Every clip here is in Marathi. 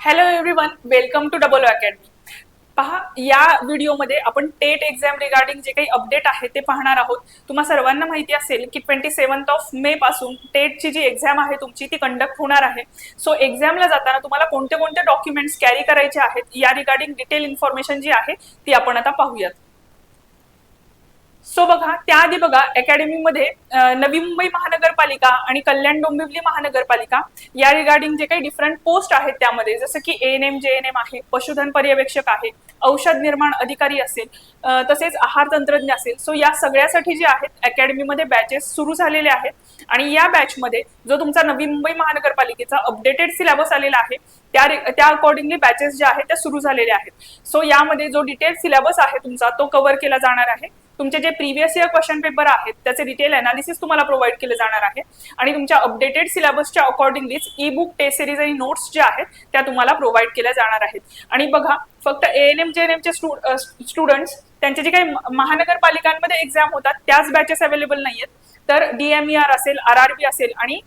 Hello everyone welcome to double academy पहा या व्हिडिओमध्ये आपण टेट एक्झाम रिगार्डिंग जे काही अपडेट आहे ते पाहणार आहोत. तुम्हा सर्वांना माहिती असेल की ट्वेंटी सेवन्थ ऑफ मे पासून टेटची जी एक्झाम आहे तुमची ती कंडक्ट होणार आहे. सो एक्झामला जाताना तुम्हाला कोणते कोणते डॉक्युमेंट्स कॅरी करायचे आहेत या रिगार्डिंग डिटेल इन्फॉर्मेशन जी आहे ती आपण आता पाहूयात. सो बघा त्याआधी बघा अकॅडमीमध्ये नवी मुंबई महानगरपालिका आणि कल्याण डोंबिवली महानगरपालिका या रिगार्डिंग जे काही डिफरंट पोस्ट आहेत त्यामध्ये जसं की N M J N M आहे पशुधन पर्यवेक्षक आहे औषध निर्माण अधिकारी असेल तसेच आहार तंत्रज्ञ असेल. सो या सगळ्यासाठी जे आहेत अकॅडमीमध्ये बॅचेस सुरू झालेले आहेत. आणि या बॅचमध्ये जो तुमचा नवी मुंबई महानगरपालिकेचा अपडेटेड सिलेबस आलेला आहे त्या त्या अकॉर्डिंगली बॅचेस ज्या आहेत त्या सुरू झालेल्या आहेत. सो यामध्ये जो डिटेल सिलेबस आहे तुमचा तो कव्हर केला जाणार आहे. तुमचे जे प्रिव्हियस इयर क्वेश्चन पेपर आहेत त्याचे डिटेल अनालिसिस तुम्हाला प्रोव्हाइड केले जाणार आहे. आणि तुमच्या अपडेटेड सिलेबसच्या अकॉर्डिंगलीच ई बुक टेस्ट सिरीज आणि नोट्स ज्या आहेत त्या तुम्हाला प्रोव्हाइड केल्या जाणार आहेत. आणि बघा फक्त A N M J N एमचे students त्यांचे जे काही महानगरपालिकांमध्ये एक्झाम होतात त्याच बॅचेस अवेलेबल नाही आहेत तर डीएमईआर असेल आर आर बी असेल आणि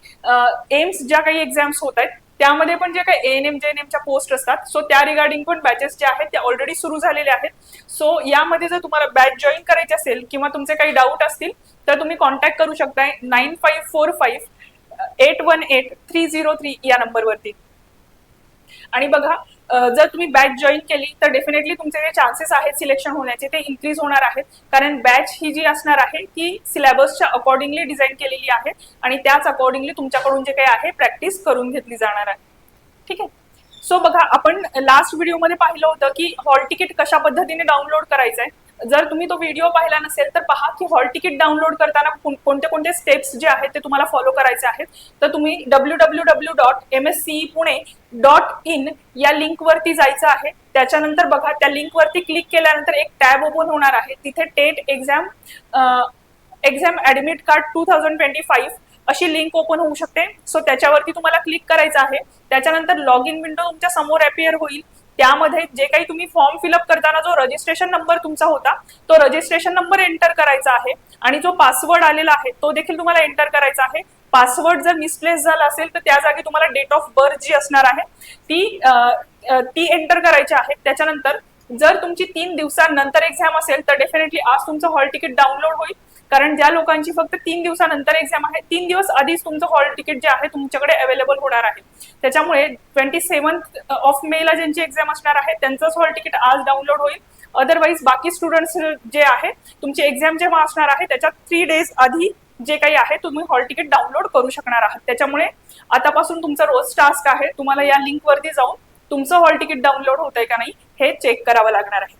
एम्स ज्या काही एक्झाम्स होत आहेत त्यामध्ये पण जे काही A N M J N एमच्या पोस्ट असतात सो त्या रिगार्डिंग पण बॅचेस ज्या आहेत त्या ऑलरेडी सुरू झालेल्या आहेत. सो यामध्ये जर तुम्हाला बॅच जॉईन करायची असेल किंवा तुमचे काही डाऊट असतील तर तुम्ही कॉन्टॅक्ट करू शकताय nine five four five eight one eight three zero three या नंबरवरती आणि बघा जर तुम्ही बॅच जॉईन केली तर डेफिनेटली तुमचे जे चान्सेस आहेत सिलेक्शन होण्याचे ते इन्क्रीज होणार आहेत. कारण बॅच ही जी असणार आहे ती सिलेबसच्या अकॉर्डिंगली डिझाईन केलेली आहे आणि त्याच अकॉर्डिंगली तुमच्याकडून जे काही आहे प्रॅक्टिस करून घेतली जाणार आहे. ठीक आहे? सो बघा आपण लास्ट व्हिडिओमध्ये पाहिलं होतं की हॉल तिकीट कशा पद्धतीने डाउनलोड करायचं आहे जर तुम्ही तो व्हिडिओ पाहिला नसेल तर पहा की हॉल तिकीट डाउनलोड करताना कोणते कोणते स्टेप्स जे आहेत ते तुम्हाला फॉलो करायचे आहेत. तर तुम्ही W W W dot M S C Pune dot in या लिंकवरती जायचं आहे. त्याच्यानंतर बघा त्या लिंकवरती क्लिक केल्यानंतर एक टॅब ओपन होणार आहे. तिथे TET exam exam admit card two thousand twenty five अशी लिंक ओपन होऊ शकते. सो त्याच्यावरती तुम्हाला क्लिक करायचं आहे. त्याच्यानंतर लॉग इन विंडो तुमच्यासमोर अपिअर होईल. त्यामध्ये जे काही तुम्ही फॉर्म फिलअप करताना जो रजिस्ट्रेशन नंबर तुमचा होता तो रजिस्ट्रेशन नंबर एंटर करायचा आहे. आणि जो पासवर्ड आलेला आहे तो देखील तुम्हाला एंटर करायचा आहे. पासवर्ड जर मिसप्लेस झाला असेल तर त्या जागी तुम्हाला डेट ऑफ बर्थ जी असणार आहे ती ती एंटर करायची आहे. त्याच्यानंतर जर तुमची तीन दिवसांनंतर एक्झाम असेल तर डेफिनेटली आज तुमचं हॉल तिकीट डाउनलोड होईल. कारण ज्या लोकांची फक्त तीन दिवसानंतर एक्झाम आहे तीन दिवस आधीच तुमचं हॉल तिकीट जे आहे तुमच्याकडे अवेलेबल होणार आहे. त्याच्यामुळे ट्वेंटी सेव्हन्थ ऑफ मे ला ज्यांची एक्झाम असणार आहे त्यांचंच हॉल तिकीट आज डाउनलोड होईल. अदरवाईज बाकी स्टुडंट्स जे आहे तुमची एक्झाम जेव्हा असणार आहे त्याच्या थ्री डेज आधी जे काही आहे तुम्ही हॉल तिकीट डाउनलोड करू शकणार आहात. त्याच्यामुळे आतापासून तुमचा रोज टास्क आहे तुम्हाला या लिंक वरती जाऊन तुमचं हॉल तिकीट डाउनलोड होत आहे का नाही हे चेक करावं लागणार आहे.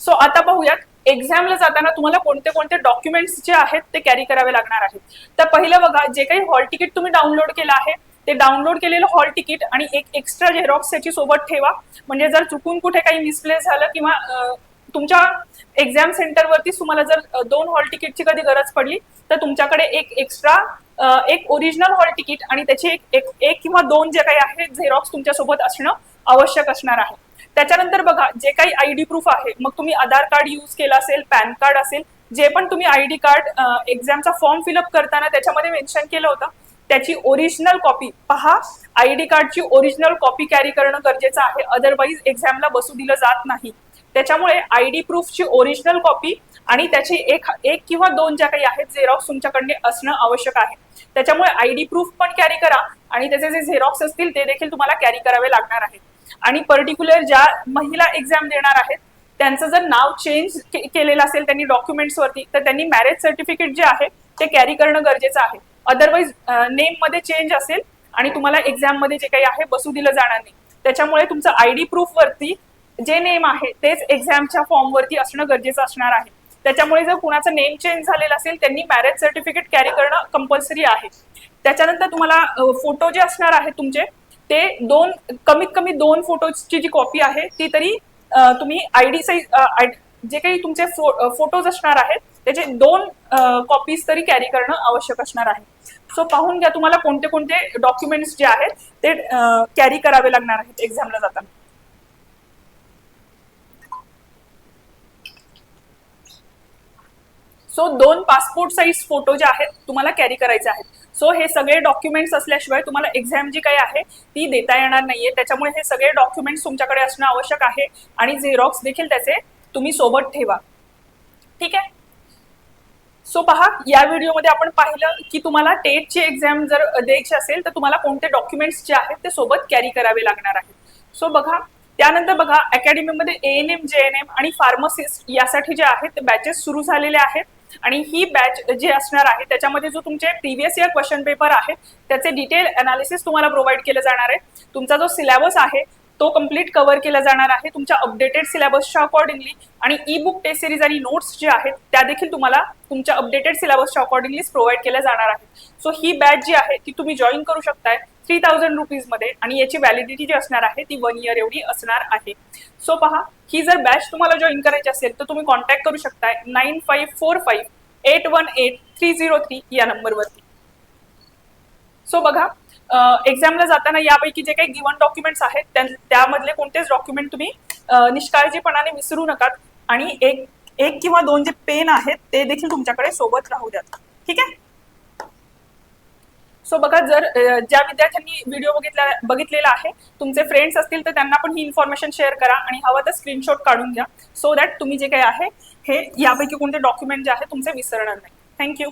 सो आता पाहूयात एक्झामला जाताना तुम्हाला कोणते कोणते डॉक्युमेंट्स जे आहेत ते कॅरी करावे लागणार आहेत. तर पहिलं बघा जे काही हॉल तिकीट तुम्ही डाउनलोड केलं आहे ते डाउनलोड केलेलं हॉल तिकीट आणि एक एक्स्ट्रा झेरॉक्स त्याची सोबत ठेवा. म्हणजे जर चुकून कुठे काही मिसप्लेस झालं किंवा तुमच्या एक्झाम सेंटरवरतीच तुम्हाला जर दोन हॉल तिकीटची कधी गरज पडली तर तुमच्याकडे एक एक्स्ट्रा एक ओरिजिनल हॉल तिकीट आणि त्याची एक एक एक किंवा दोन जे काही आहेत झेरॉक्स तुमच्यासोबत असणं आवश्यक असणार आहे. त्याच्यानंतर बघा जे काही आय डी प्रूफ आहे मग तुम्ही आधार कार्ड यूज केलं असेल पॅन कार्ड असेल जे पण तुम्ही आय डी कार्ड एक्झामचा फॉर्म फिलअप करताना त्याच्यामध्ये मेन्शन केलं होतं त्याची ओरिजिनल कॉपी पहा आय डी कार्डची ओरिजिनल कॉपी कॅरी करणं गरजेचं आहे अदरवाईज एक्झामला बसू दिलं जात नाही. त्याच्यामुळे आय डी प्रूफची ओरिजिनल कॉपी आणि त्याची एक एक किंवा दोन ज्या काही आहेत झेरॉक्स तुमच्याकडे असणं आवश्यक आहे. त्याच्यामुळे आय डी प्रूफ पण कॅरी करा आणि त्याचे जे झेरॉक्स असतील ते देखील तुम्हाला कॅरी करावे लागणार आहेत. आणि पर्टिक्युलर ज्या महिला एक्झाम देणार आहेत त्यांचं जर नाव चेंज केलेलं असेल त्यांनी डॉक्युमेंट्स वरती तर त्यांनी मॅरेज सर्टिफिकेट जे आहे ते कॅरी करणं गरजेचं आहे. अदरवाईज नेममध्ये चेंज असेल आणि तुम्हाला एक्झाममध्ये जे काही आहे बसू दिलं जाणार नाही. त्याच्यामुळे तुमचं आय डी प्रूफ वरती जे नेम आहे तेच एक्झामच्या फॉर्म वरती असणं गरजेचं असणार आहे. त्याच्यामुळे जर कुणाचं नेम चेंज झालेलं असेल त्यांनी मॅरेज सर्टिफिकेट कॅरी करणं कंपल्सरी आहे. त्याच्यानंतर तुम्हाला फोटो जे असणार आहेत तुमचे ते दोन कमीत कमी दोन फोटोजची जी कॉपी आहे ती तरी तुम्ही आय डी साईज जे काही तुमचे फोटोज असणार आहेत त्याचे दोन कॉपीज तरी कॅरी करणं आवश्यक असणार आहे. सो पाहून घ्या तुम्हाला कोणते कोणते डॉक्युमेंट्स जे आहेत ते कॅरी करावे लागणार आहेत एक्झामला जाताना. सो दोन पासपोर्ट साईज फोटो जे आहेत तुम्हाला कॅरी करायचे आहेत. सो हे सगळे डॉक्युमेंट्स असल्याशिवाय तुम्हाला एक्झाम जी काही आहे ती देता येणार नाहीये. त्याच्यामुळे हे सगळे डॉक्युमेंट्स तुमच्याकडे असणं आवश्यक आहे आणि झेरॉक्स देखील त्याचे तुम्ही सोबत ठेवा. ठीक आहे? सो पहा या व्हिडिओमध्ये आपण पाहिलं की तुम्हाला टेटची एक्झाम जर द्यायची असेल तर तुम्हाला कोणते डॉक्युमेंट्स जे आहेत ते सोबत कॅरी करावे लागणार आहेत. सो बघा त्यानंतर बघा अकॅडमीमध्ये A N M J N M आणि फार्मसिस्ट यासाठी जे आहेत ते बॅचेस सुरू झालेले आहेत. आणि ही बॅच जी असणार आहे त्याच्यामध्ये जो तुमचे प्रिव्हियस इयर क्वेश्चन पेपर आहे त्याचे डिटेल अनालिसिस तुम्हाला प्रोव्हाइड केलं जाणार आहे. तुमचा जो सिलेबस आहे तो कंप्लीट कव्हर केला जाणार आहे तुमच्या अपडेटेड सिलेबसच्या अकॉर्डिंगली आणि ई बुक टेस्ट सिरीज आणि नोट्स जे आहेत त्या देखील तुम्हाला तुमच्या अपडेटेड सिलेबसच्या अकॉर्डिंगलीच प्रोव्हाइड केल्या जाणार आहेत. सो ही बॅच जी आहे ती तुम्ही जॉईन करू शकताय. थ्री थाउजंड रुपीजमध्ये आणि याची व्हॅलिडिटी जी असणार आहे ती वन इयर एवढी असणार आहे. सो पहा ही जर बॅच तुम्हाला जॉईन करायची असेल तर तुम्ही कॉन्टॅक्ट करू शकताय nine five four five eight one eight three zero three या नंबरवरती सो बघा एक्झामला जाताना यापैकी जे काही गिवन डॉक्युमेंट्स आहेत त्यामधले कोणतेच डॉक्युमेंट तुम्ही निष्काळजीपणाने विसरू नकात आणि एक एक किंवा दोन जे पेन आहेत ते देखील तुमच्याकडे सोबत राहू द्यात. ठीक आहे? सो बघा जर ज्या विद्यार्थ्यांनी व्हिडिओ बघितला बघितलेला आहे तुमचे फ्रेंड्स असतील तर त्यांना पण ही इन्फॉर्मेशन शेअर करा आणि हवं तर स्क्रीनशॉट काढून घ्या सो दॅट तुम्ही जे काही आहे हे यापैकी कोणते डॉक्युमेंट जे आहे तुमचे विसरणार नाही. थँक्यू